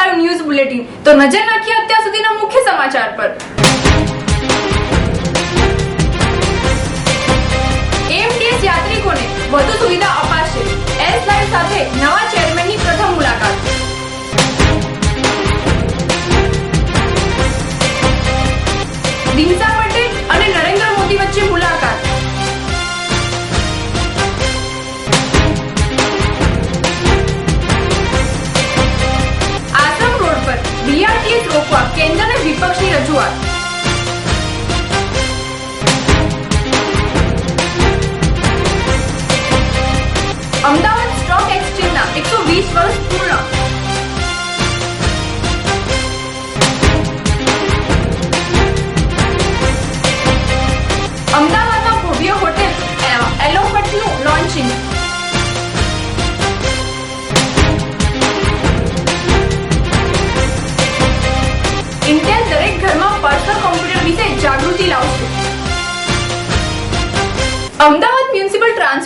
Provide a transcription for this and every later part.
Live news bulletin. તો નજર નાખીએ અત્યાર સુધીના મુખ્ય સમાચાર પર. એમટીએસ યાત્રિકોને વધુ સુવિધા અપાશે. એસ લાઈવ સાથે નવા ચેરમેનની પ્રથમ મુલાકાત. દિનસા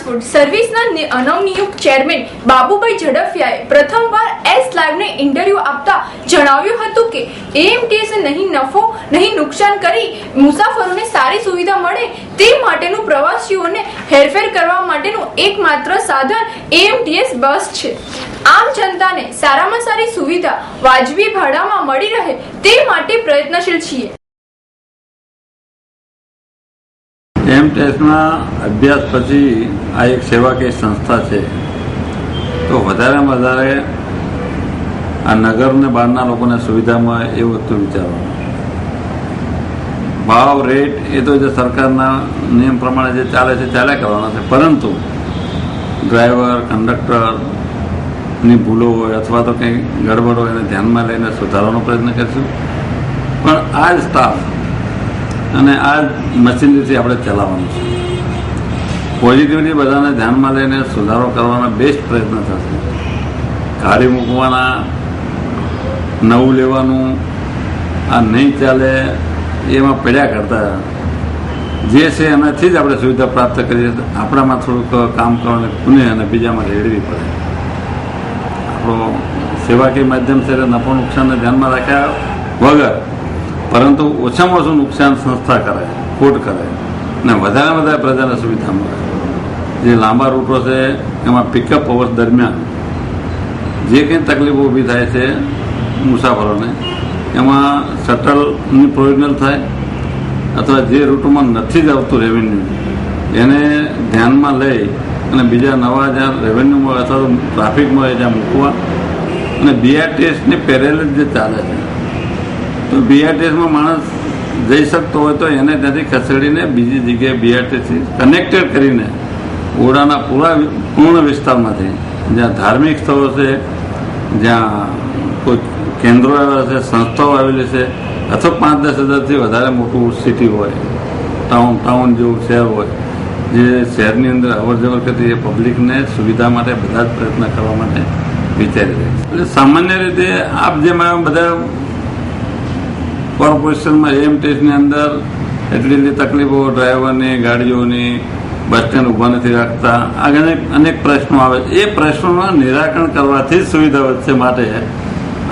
ટ્રાન્સપોર્ટ સર્વિસના અનવનિયુક્ત ચેરમેન બાબુભાઈ ઝડફિયાએ પ્રથમવાર એસ લાઈવને ઇન્ટરવ્યુ આપતા જણાવ્યું હતું કે એએમટીએસે નહીં નફો, નહીં નુકસાન કરી મુસાફરોને સારી સુવિધા મળે તે માટેનું પ્રવાસીઓને હેરફેર કરવા માટેનું એકમાત્ર સાધન એએમટીએસ બસ છે. આમ જનતાને સારામાં સારી સુવિધા વાજબી ભાડામાં મળી રહે તે માટે પ્રયત્નશીલ છીએ. એમ ટેસ્ટના અભ્યાસ પછી આ એક સેવાકીય સંસ્થા છે. તો વધારેમાં વધારે આ નગરને બહારના લોકોને સુવિધામાં એવું વસ્તુ વિચારવાનું ભાવ રેટ એ તો જે સરકારના નિયમ પ્રમાણે જે ચાલે છે ચાલ્યા કરવાના છે. પરંતુ ડ્રાઈવર કંડક્ટરની ભૂલો હોય અથવા તો કંઈ ગડબડ હોય એને ધ્યાનમાં લઈને સુધારવાનો પ્રયત્ન કરીશું. પણ આ જ સ્ટાફ અને આ જ મશીનરીથી આપણે ચલાવવાનું છે. પોઝિટિવલી બધાને ધ્યાનમાં લઈને સુધારો કરવાના બેસ્ટ પ્રયત્ન થશે. કાઢી મૂકવાના, નવું લેવાનું, આ નહીં ચાલે, એમાં પડ્યા કરતા. જે છે એનાથી જ આપણે સુવિધા પ્રાપ્ત કરીએ. આપણામાં થોડુંક કામ કરવાને પુણે અને બીજામાં રેડવી પડે. આપણો સેવાકીય માધ્યમ છે એટલે નફો નુકસાનને ધ્યાનમાં રાખ્યા વગર, પરંતુ ઓછામાં ઓછું નુકસાન સંસ્થા કરે, ખોટ કરે અને વધારે વધારે પ્રજાને સુવિધા મળે. જે લાંબા રૂટો છે, એમાં પિકઅપ અવર્સ દરમિયાન જે કંઈ તકલીફો ઊભી થાય છે મુસાફરોને, એમાં શટલની પ્રોવિઝનલ થાય અથવા જે રૂટોમાં નથી જ આવતું રેવન્યુ એને ધ્યાનમાં લઈ અને બીજા નવા જ્યાં રેવન્યુ મળે અથવા તો ટ્રાફિક મળે ત્યાં મૂકવા. અને બીઆરટીએસની પેરેલ જે ચાલે છે, તો બીઆરટીએસમાં માણસ જઈ શકતો હોય તો એને ત્યાંથી ખસેડીને બીજી જગ્યાએ બીઆરટીએસથી કનેક્ટેડ કરીને ઓડાના પૂરા પૂર્ણ વિસ્તારમાંથી. જ્યાં ધાર્મિક સ્થળો છે, જ્યાં કોઈ કેન્દ્રો આવેલા છે, સંસ્થાઓ આવેલી છે, અથવા પાંચ દસ હજારથી વધારે મોટું સિટી હોય ટાઉન ટાઉન જેવું શહેર હોય, જે શહેરની અંદર અવર જવર કરતી એ પબ્લિકને સુવિધા માટે બધા જ પ્રયત્ન કરવા માટે વિચારી રહી એટલે સામાન્ય રીતે આપ જેમાં બધા કોર્પોરેશનમાં એમ ટેસ્ટની અંદર એટલી એટલી તકલીફો ડ્રાઈવરની ગાડીઓની બસ સ્ટેન્ડ નથી રાખતા. આગળ અનેક પ્રશ્નો આવે છે. એ પ્રશ્નોના નિરાકરણ કરવાથી જ સુવિધા વધશે માટે.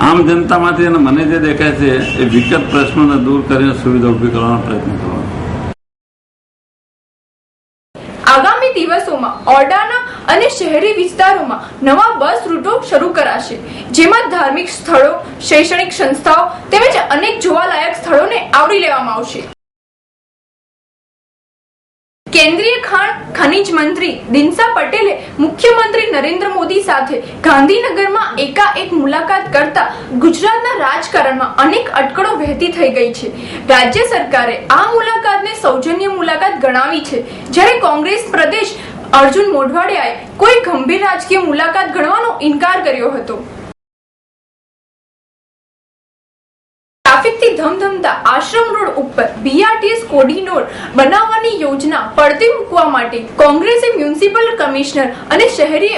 આમ જનતામાંથી અને મને જે દેખાય છે, એ વિકટ પ્રશ્નોને દૂર કરીને સુવિધા ઊભી કરવાનો પ્રયત્ન કરવાનો આગામી દિવસોમાં ઓરડાના અને શહેરી વિસ્તારોમાં નવા બસ રૂટો શરૂ કરાશે. જેમાં ધાર્મિક સ્થળો, શૈક્ષણિક સંસ્થાઓ તેમજ અનેક જોવાલાયક સ્થળોને આવરી લેવામાં આવશે. કેન્દ્રીય ખાણ ખનિજ મંત્રી દિનસા પટેલે મુખ્યમંત્રી નરેન્દ્ર મોદી સાથે ગાંધીનગરમાં એકાએક મુલાકાત કરતા ગુજરાતના રાજકારણમાં અનેક અટકળો વહેતી થઈ ગઈ છે. રાજ્ય સરકારે આ મુલાકાતને સૌજન્ય મુલાકાત ગણાવી છે. જ્યારે કોંગ્રેસ પ્રદેશ અર્જુન મોઢવાડિયાએ કોઈ ગંભીર રાજકીય મુલાકાત ગણવાનો ઇનકાર કર્યો હતો. ધમધમતા આશ્રમ રોડ ઉપર બીઆરટીએસ કોડિનોર બનાવવાની યોજના પડતી મૂકવા માટે કોંગ્રેસે મ્યુનિસિપલ કમિશનર અને શહેરી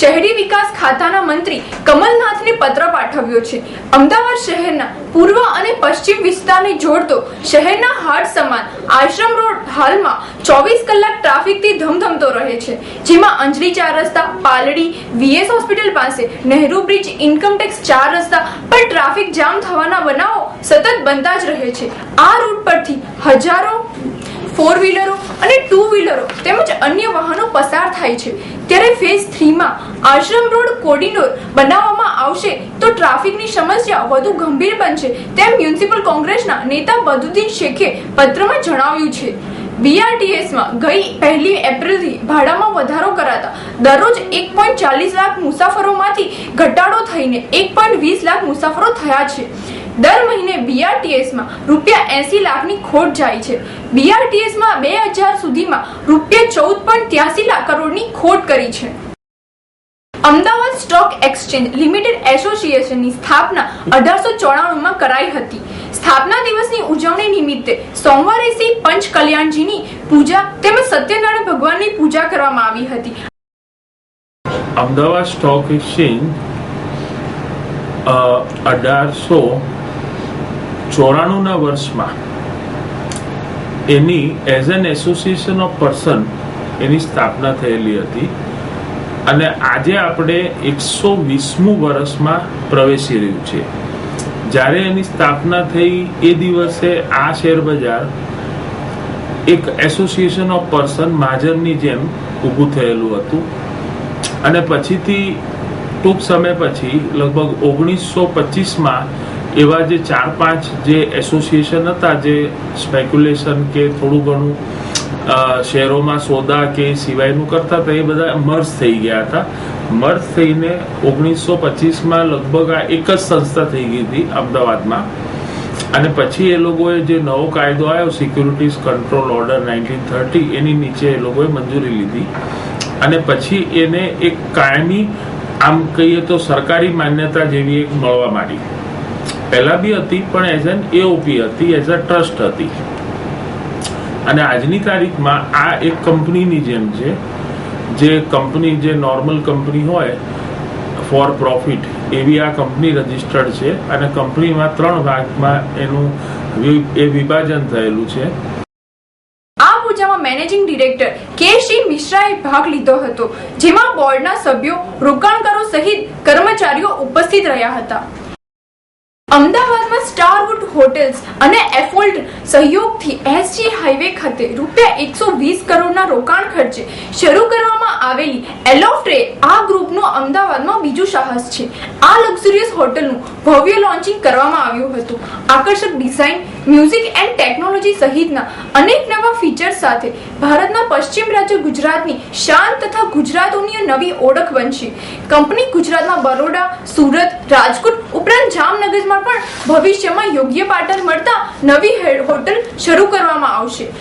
શહેરી વિકાસ ખાતાના મંત્રી કમલનાથને પત્ર પાઠવ્યો છે. અમદાવાદ શહેરના પૂર્વ અને પશ્ચિમ વિસ્તારને જોડતો શહેરના હાટ સમાન આશ્રમ રોડ હાલમાં ચોવીસ કલાક ટ્રાફિકથી ધમધમતો રહે છે. જેમાં અંજલી ચાર રસ્તા, પાલડી વીએસ હોસ્પિટલ પાસે, નહેરુ બ્રિજ ઇન્કમટેક્સ ચાર રસ્તા પર ટ્રાફિક જામ થવાના બનાવો સતત બનતા જ રહે છે. આ રૂટ પરથી હજારો ફોર વ્હીલરો અને ટુ વ્હીલરો તેમજ અન્ય વાહનો પસાર થાય છે. ત્યારે ફેઝ થ્રીમાં આશ્રમ રોડ કોરિડોર બનાવવામાં આવશે તો ટ્રાફિકની સમસ્યા વધુ ગંભીર બનશે તેમ મ્યુનિસિપલ કોંગ્રેસના નેતા બદુદ્દીન શેખે પત્રમાં જણાવ્યું છે. બીઆરટીએસમાં ગઈ પહેલી એપ્રિલથી ભાડામાં વધારો કરાતા દરરોજ એક પોઈન્ટ ચાલીસ લાખ મુસાફરોમાંથી ઘટાડો થઈને એક પોઈન્ટ વીસ લાખ મુસાફરો થયા છે. દર મહિને બીઆરટીએસમાં રૂપિયા એસી લાખની ખોટ જાય છે. બીઆરટીએસમાં બે હજાર સુધીમાં રૂપિયા ચૌદ પોઈન્ટ ત્યાસી લાખ ખોટ કરી છે. અમદાવાદ સ્ટોક એક્સચેન્જ લિમિટેડ એસોસિએશનની સ્થાપના અઢારસો ચોરાણુંમાં કરાઈ હતી. સ્થાપના દિવસની ઉજવણી નિમિત્તે સોમવારે શ્રી પંચ કલ્યાણજીની પૂજા તેમજ સત્યનારાયણ ભગવાનની પૂજા કરવામાં આવી હતી. અમદાવાદ સ્ટોક એક્સચેન્જ અઢારસો ચોરાણુંના વર્ષમાં એની as an association of person એની સ્થાપના થયેલી હતી અને આજે આપણે એકસો વીસમું વર્ષમાં પ્રવેશી રહ્યું છે. જ્યારે એની સ્થાપના થઈ એ દિવસે આ શેર બજાર એક એસોસિએશન ઓફ પર્સન મહાજનની જેમ ઊભું થયેલું હતું અને પછીથી ટૂંક સમય પછી લગભગ ઓગણીસો પચીસમાં એવા જે ચાર પાંચ જે એસોસિએશન હતા, જે સ્પેક્યુલેશન કે થોડું ઘણું શહેરોમાં સોદા કે સિવાયનું કરતા હતા, એ બધા મર્જ થઈ ગયા હતા. મર્જ થઈને ઓગણીસો પચીસમાં લગભગ આ એક જ સંસ્થા થઈ ગઈ હતી અમદાવાદમાં. અને પછી એ લોકોએ જે નવો કાયદો આવ્યો securities control order nineteen thirty એની નીચે એ લોકોએ મંજૂરી લીધી. અને પછી એને એક કાયમી, આમ કહીએ તો સરકારી માન્યતા જેવી એક મળવા માંડી. પહેલા બી હતી, પણ એઝ એન એઓપી હતી એઝ અ ટ્રસ્ટ હતી. અને આજની તારીખમાં આ એક કંપનીની જેમ છે, જે કંપની, જે નોર્મલ કંપની હોય, ફોર પ્રોફિટ, એવી આ કંપની રજિસ્ટર્ડ છે અને કંપનીમાં ત્રણ ભાગમાં એનું એ વિભાજન થયેલું છે. આ પૂજામાં મેનેજિંગ ડિરેક્ટર કે શ્રી મિશ્રાએ ભાગ લીધો હતો, જેમાં બોર્ડના સભ્યો રોકાણકારો સહિત કર્મચારીઓ ઉપસ્થિત રહ્યા હતા. અમદાવાદમાં સ્ટારવુડ હોટેલ્સ અને એફોલ્ટ સહયોગથી એસજી હાઈવે ખાતે રૂપિયા એકસો વીસ કરોડના રોકાણ ખર્ચે શરૂ કરવામાં આવેલી એલોફ્ટ્રે આ ગ્રુપનું અમદાવાદમાં બીજું સાહસ છે. આ લક્ઝુરિયસ હોટલનું ભવ્ય લોન્ચિંગ કરવામાં આવ્યું હતું. આકર્ષક ડિઝાઇન, મ્યુઝિક એન્ડ ટેકનોલોજી સહિતના અનેક નવા ફીચર્સ સાથે ભારતના પશ્ચિમ રાજ્ય ગુજરાતની શાન તથા ગુજરાતોની નવી ઓળખ બનશે. કંપની ગુજરાતમાં બરોડા, સુરત, રાજકોટ ઉપરાંત જામનગરમાં પણ ભવિષ્યમાં યોગ્ય પાર્ટનર મળતા નવી હોટલ શરૂ કરવામાં આવશે.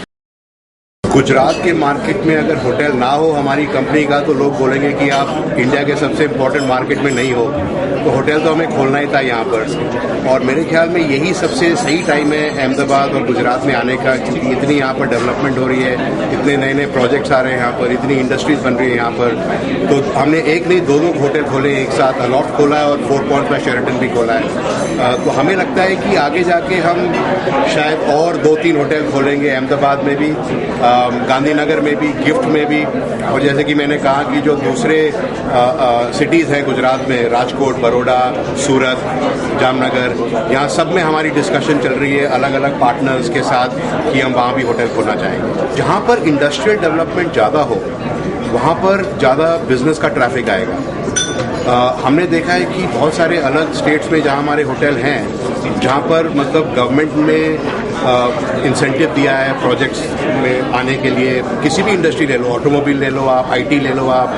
गुजरात के मार्केट में अगर होटल ना हो हमारी कंपनी का तो लोग बोलेंगे कि आप इंडिया के सबसे इम्पोर्टेंट मार्केट में नहीं हो। तो होटल तो हमें खोलना ही था यहाँ पर। और मेरे ख्याल में यही सबसे सही टाइम है अहमदाबाद और गुजरात में आने का, क्योंकि इतनी यहाँ पर डेवलपमेंट हो रही है, इतने नए नए प्रोजेक्ट्स आ रहे हैं यहाँ पर, इतनी इंडस्ट्रीज़ बन रही है यहाँ पर। तो हमने एक नहीं दो दो होटल खोले एक साथ अलॉट खोला है और फोर पॉइंट का शेरटन भी खोला है। तो हमें लगता है कि आगे जाके हम शायद और दो तीन होटल खोलेंगे अहमदाबाद में भी। गांधीनगर में भी गिफ्ट में भी। और जैसे कि मैंने कहा कि जो दूसरे सिटीज़ हैं गुजरात में राजकोट बड़ोड़ा सूरत जामनगर यहाँ सब में हमारी डिस्कशन चल रही है अलग अलग पार्टनर्स के साथ कि हम वहाँ भी होटल खोलना चाहेंगे। जहाँ पर इंडस्ट्रियल डेवलपमेंट ज़्यादा हो वहाँ पर ज़्यादा बिज़नेस का ट्रैफ़िक आएगा। अ, हमने देखा है कि बहुत सारे अलग स्टेट्स में जहाँ हमारे होटल हैं जहाँ पर मतलब गवर्नमेंट ने इंसेंटिव दिया है प्रोजेक्ट्स में आने के लिए किसी भी इंडस्ट्री ले लो ऑटोमोबाइल ले लो आप आईटी ले लो आप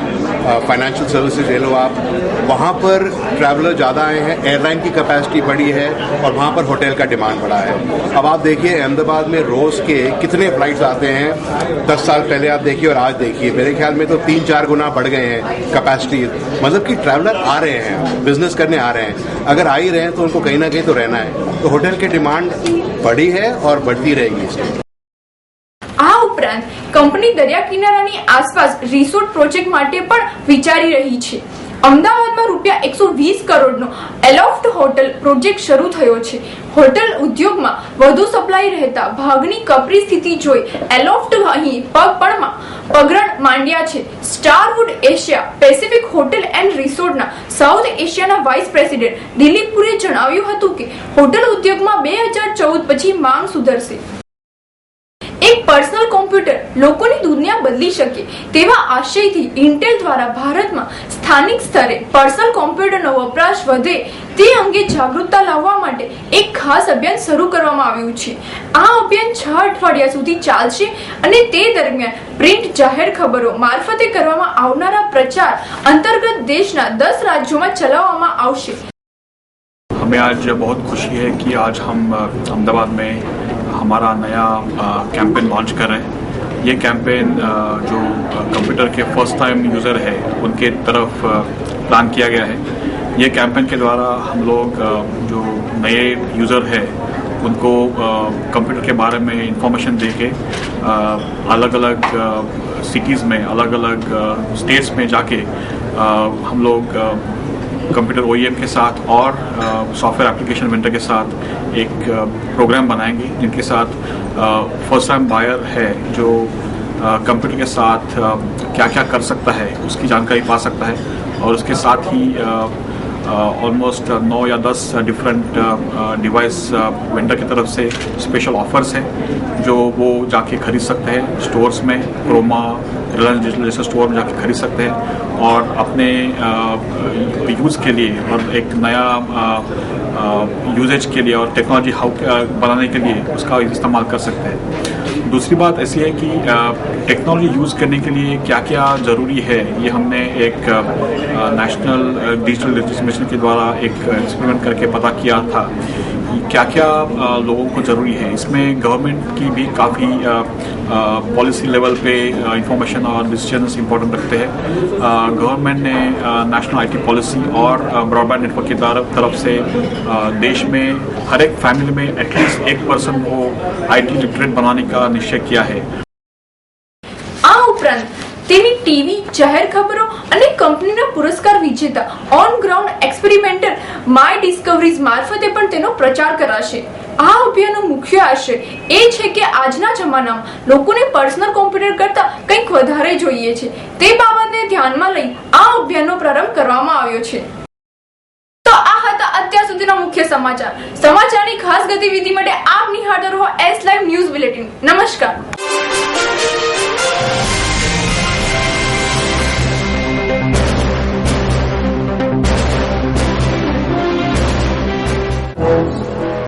फाइनेंशियल सर्विसेज ले लो आप वहाँ पर ट्रैवलर ज़्यादा आए हैं एयरलाइन की कैपेसिटी बढ़ी है और वहाँ पर होटल का डिमांड बढ़ा है अब आप देखिए अहमदाबाद में रोज़ के कितने फ्लाइट्स आते हैं दस साल पहले आप देखिए और आज देखिए मेरे ख्याल में तो तीन चार गुना बढ़ गए हैं कैपेसिटी मतलब कि ट्रैवलर आ रहे हैं बिजनेस करने आ रहे हैं अगर आ ही रहे हैं तो उनको कहीं ना कहीं तो रहना है तो होटल की डिमांड बढ़ी है और बढ़ती रहेगी इसकी આ ઉપરાંત કંપની દરિયા કિનારાની આસપાસ રિસોર્ટ પ્રોજેક્ટ માટે પણ વિચારી રહી છે અમદાવાદમાં રૂપિયા એકસો વીસ કરોડનો એલોફ્ટ હોટલ પ્રોજેક્ટ શરૂ થયો છે. હોટલ ઉદ્યોગમાં વધુ સપ્લાય રહેતા ભાગની કપરી સ્થિતિ જોઈ એલોફ્ટ અહીં પગપણમાં પગરણ માંડ્યા છે. Starwood Asia Pacific hotel and રિસોર્ટના south એશિયાના વાઇસ પ્રેસિડેન્ટ દિલીપપુરે જણાવ્યું હતું કે, હોટલ ઉદ્યોગમાં બે હજાર ચૌદ પછી માંગ સુધરશે. એક પર્સનલ કોમ્પ્યુટર લોકોની દુનિયા બદલી શકે તેવા આશયથી ઇન્ટેલ દ્વારા ભારતમાં સ્થાનિક સ્તરે પર્સનલ કોમ્પ્યુટરનો વપરાશ વધે તે અંગે જાગૃતતા લાવવા માટે એક ખાસ અભિયાન શરૂ કરવામાં આવ્યું છે આ અભિયાન છ અઠવાડિયા સુધી ચાલશે અને તે દરમિયાન પ્રિન્ટ જાહેર ખબરો મારફતે કરવામાં આવનારા પ્રચાર અંતર્ગત દેશના દસ રાજ્યોમાં ચલાવવામાં આવશે हमें आज बहुत खुशी है कि आज हम अ, अहमदाबाद में हमारा नया कैंपेन लॉन्च कर रहे हैं। ये कैंपेन जो कंप्यूटर के फ़र्स्ट टाइम यूज़र है, उनके तरफ़ प्लान किया गया है। ये कैंपेन के द्वारा हम लोग जो नए यूज़र है, उनको कंप्यूटर के बारे में इंफॉर्मेशन दे के अलग अलग सिटीज़ में अलग अलग स्टेट्स में जाके हम लोग कंप्यूटर ओ के साथ और सॉफ्टवेयर एप्लीकेशन वेंडर के साथ एक प्रोग्राम बनाएँगे, जिनके साथ फ़र्स्ट टाइम बायर है, जो कंप्यूटर के साथ क्या क्या कर सकता है, उसकी जानकारी पा सकता है और उसके साथ ही ऑलमोस्ट नौ या दस डिफरेंट डिवाइस वेंडर की तरफ़ से स्पेशल ऑफर्स हैं, जो वो जाके खरीद सकते हैं स्टोर्स में क्रोमा रिलायंस डिजिटल जैसे स्टोर में जाके खरीद सकते हैं और अपने यूज़ के लिए और एक नया यूजेज के लिए और टेक्नोलॉजी हाउ बनाने के लिए उसका इस्तेमाल कर सकते हैं। दूसरी बात ऐसी है कि टेक्नोलॉजी यूज़ करने के लिए क्या क्या ज़रूरी है? ये हमने एक नेशनल डिजिटल लिटरेसी मिशन के द्वारा एक एक्सपेरिमेंट करके पता किया था। क्या क्या लोगों को ज़रूरी है? इसमें गवर्नमेंट की भी काफ़ी पॉलिसी लेवल पे इंफॉर्मेशन और डिसीज़न इंपॉर्टेंट रखते हैं। गवर्नमेंट ने नेशनल आईटी पॉलिसी और ब्रॉडबैंड नेटवर्क की तरफ़ से देश में, हर एक फैमिली में एटलीस्ट एक पर्सन को आईटी लिटरेट बनाने का निश्चय किया है। જાહેર ખબરો અને કંપનીના પુરસ્કાર વિજેતા on ground experimental my discoveries મારફતે પણ તેનો પ્રચાર કરાશે. આ અભિયાનનો મુખ્ય આશય એ છે કે આજના જમાનામાં લોકોને પર્સનલ કોમ્પ્યુટર કરતા કંઈક વધારે જોઈએ છે. તે બાબતને ધ્યાનમાં લઈ આ અભિયાનનો પ્રારંભ કરવામાં આવ્યો છે. તો આ હતા અત્યાર સુધીના મુખ્ય સમાચાર. સમાચારની ખાસ ગતિવિધિ માટે આપ નિહાળતા રહો એસ લાઈવ ન્યૂઝ બુલેટિન નમસ્કાર.